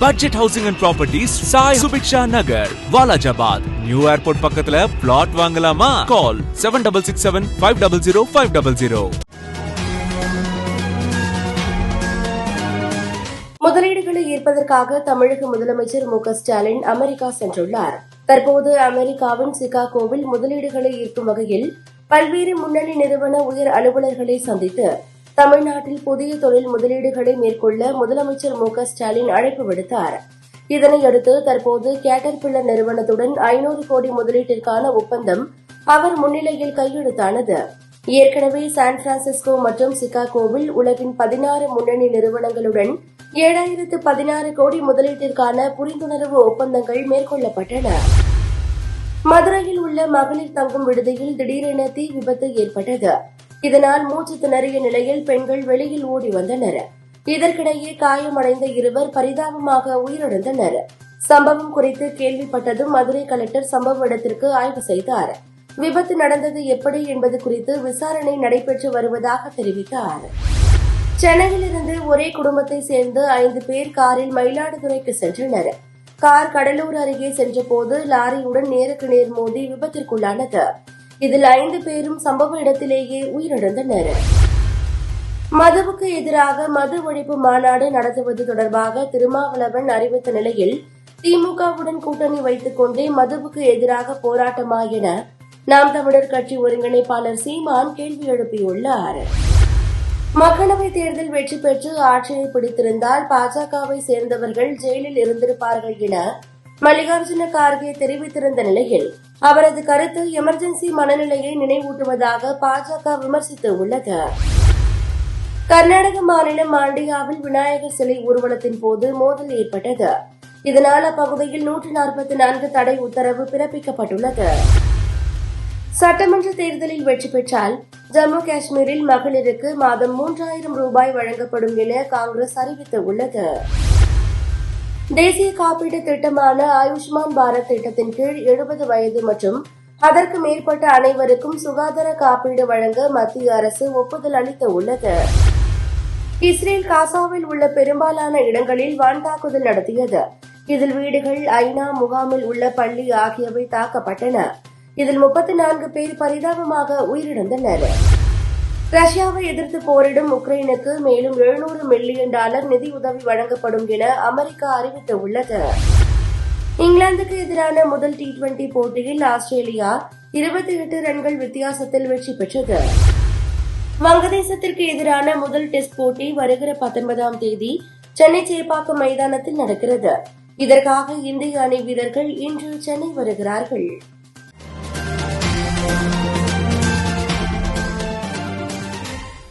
Budget housing and properties Sai Subiksha Nagar Walajabad new airport பக்கத்துல plot வாங்கலாமா? Call seven double six seven five double zero five double zero முதலீடுகளை ஈர்ப்பதற்காக தமிழக முதலமைச்சர் மு Stalin America சென்றுள்ளார். தற்போது அமெரிக்காவின் சிகாகோவில் முதலீடுகளை ஈர்க்கும் வகையில் பல்வேறு முன்னணி நிறுவன உயர் அலுவலர்களை சந்தித்து தமிழ்நாட்டில் புதிய தொழில் முதலீடுகளை மேற்கொள்ள முதலமைச்சர் மு ஸ்டாலின் அழைப்பு விடுத்தார். இதனையடுத்து தற்போது கேட்டர்பில்லர் நிறுவனத்துடன் ஐநூறு கோடி முதலீட்டிற்கான ஒப்பந்தம் அவர் முன்னிலையில் கையெழுத்தானது. ஏற்கனவே சான் பிரான்சிஸ்கோ மற்றும் சிகாகோவில் உலகின் பதினாறு முன்னணி நிறுவனங்களுடன் ஏழாயிரத்து பதினாறு கோடி முதலீட்டிற்கான புரிந்துணர்வு ஒப்பந்தங்கள் மேற்கொள்ளப்பட்டன. மதுரையில் உள்ள மகளிர் தங்கும் விடுதியில் திடீரென தீ விபத்து ஏற்பட்டது. இதனால் மூச்சு திணறிய நிலையில் பெண்கள் வெளியில் ஓடி வந்தனர். இதற்கிடையே காயமடைந்த இருவர் பரிதாபமாக உயிரிழந்தனர். சம்பவம் குறித்து கேள்விப்பட்டதும் மதுரை கலெக்டர் சம்பவ இடத்திற்கு ஆய்வு செய்தார். விபத்து நடந்தது எப்படி என்பது குறித்து விசாரணை நடைபெற்று வருவதாக தெரிவித்தார். சென்னையிலிருந்து ஒரே குடும்பத்தை சேர்ந்து ஐந்து பேர் காரில் மயிலாடுதுறைக்கு சென்றனர். கார் கடலூர் அருகே சென்றபோது லாரியுடன் நேருக்கு நேர் மோதி விபத்திற்குள்ளானது. இதில் ஐந்து பேரும் சம்பவ இடத்திலேயே உயிரிழந்தனர் மதுவுக்கு எதிராக மது ஒழிப்பு மாநாடு நடத்துவது தொடர்பாக திருமாவளவன் அறிவித்த நிலையில் திமுகவுடன் கூட்டணி வைத்துக் கொண்டே மதுவுக்கு எதிராக போராட்டமா என நாம் தமிழர் கட்சி ஒருங்கிணைப்பாளர் சீமான் கேள்வி எழுப்பியுள்ளார். மக்களவைத் தேர்தல் வெற்றி பெற்று ஆட்சியை பிடித்திருந்தால் பாஜகவை சேர்ந்தவர்கள் ஜெயிலில் இருந்திருப்பார்கள் என மல்லிகார்ஜுன கார்கே தெரிவித்திருந்த நிலையில் அவரது கருத்து எமர்ஜென்சி மனநிலையை நினைவூட்டுவதாக பாஜக விமர்சித்து உள்ளது. கர்நாடக மாநிலம் மாண்டியாவில் விநாயகர் சிலை ஊர்வலத்தின் போது மோதல் ஏற்பட்டது. இதனால் அப்பகுதியில் நூற்று நாற்பத்தி நான்கு தடை உத்தரவு பிறப்பிக்கப்பட்டுள்ளது. சட்டமன்ற தேர்தலில் வெற்றி பெற்றால் ஜம்மு காஷ்மீரில் மகளிருக்கு மாதம் மூன்றாயிரம் ரூபாய் வழங்கப்படும் என காங்கிரஸ் அறிவித்துள்ளது தேசிய காப்பீட்டு திட்டமான ஆயுஷ்மான் பாரத் திட்டத்தின் கீழ் எழுபது வயது மற்றும் அதற்கு மேற்பட்ட அனைவருக்கும் சுகாதார காப்பீடு வழங்க மத்திய அரசு ஒப்புதல் அளித்த உள்ளது. இஸ்ரேல் காசாவில் உள்ள பெரும்பாலான இடங்களில் வான் தாக்குதல் நடத்தியது. இதில் வீடுகள் ஐநா முகாமில் உள்ள பள்ளி ஆகியவை தாக்கப்பட்டன. இதில் முப்பத்தி நான்கு பேர் பரிதாபமாக உயிரிழந்தனர். ரஷ்யாவை எதிர்த்து போரிடும் உக்ரைனுக்கு மேலும் எழுநூறு மில்லியன் டாலர் நிதியுதவி வழங்கப்படும் என அமெரிக்கா அறிவித்துள்ளது. இங்கிலாந்துக்கு எதிரான முதல் டி டுவெண்டி போட்டியில் ஆஸ்திரேலியா இருபத்தி எட்டு ரன்கள் வித்தியாசத்தில் வெற்றி பெற்றது. வங்கதேசத்திற்கு எதிரான முதல் டெஸ்ட் போட்டி வருகிற பத்தொன்பதாம் தேதி சென்னை சேப்பாக்கம் மைதானத்தில் நடக்கிறது. இதற்காக இந்திய அணி வீரர்கள் இன்று சென்னை வருகிறார்கள்.